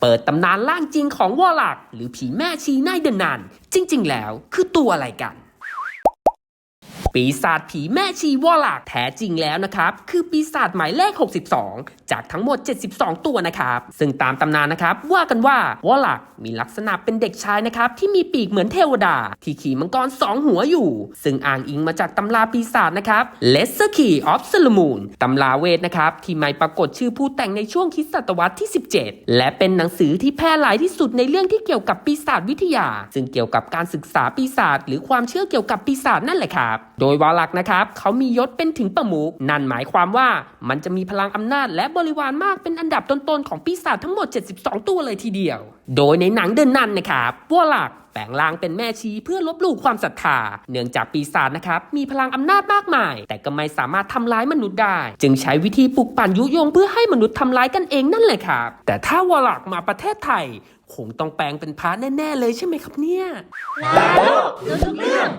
เปิดตำนานล่างจริงของวอลักหรือผีแม่ชีนายเดนนันจริง ๆ แล้วคือตัวอะไรกัน ปีศาจผีแม่ชีวอลักแท้จริงแล้วนะครับ คือปีศาจหมายเลข 62 จากทั้งหมด 72 ตัวนะครับ ซึ่งตามตำนานนะครับ ว่ากันว่าวอลักมีลักษณะเป็นเด็กชายนะครับ ที่มีปีกเหมือนเทวดา ที่ขี่มังกรสองหัวอยู่ ซึ่งอ้างอิงมาจากตำราปีศาจนะครับ l e s s e r Key of Solomon ตำราเวทนะครับ ที่ไม่ปรากฏชื่อผู้แต่งในช่วงคริสตศตวรรษที่ 17 และเป็นหนังสือที่แพร่หลายที่สุดในเรื่องที่เกี่ยวกับปีศาจวิทยา ซึ่งเกี่ยวกับการศึกษาปีศาจหรือความเชื่อเกี่ยวกับปีศาจนั่นแหละครับโดยวาลักนะครับเขามียศเป็นถึงประมุขนั่นหมายความว่ามันจะมีพลังอำนาจและบริวารมากเป็นอันดับต้นๆของปีศาจทั้งหมด 72 ตัวเลยทีเดียว โดยในหนังเดินนันนะครับวอลักแปลงร่างเป็นแม่ชีเพื่อลบหลู่ความศรัทธา เนื่องจากปีศาจนะครับมีพลังอำนาจมากมาย แต่ก็ไม่สามารถทำร้ายมนุษย์ได้ จึงใช้วิธีปลุกปั่นยุยงเพื่อให้มนุษย์ทำร้ายกันเองนั่นแหละครับ แต่ถ้าวอลักมาประเทศไทยคงต้องแปลงเป็นพระแน่ ๆ เลยใช่ไหมครับเนี่ยแล้วรู้ทุกเรื่อง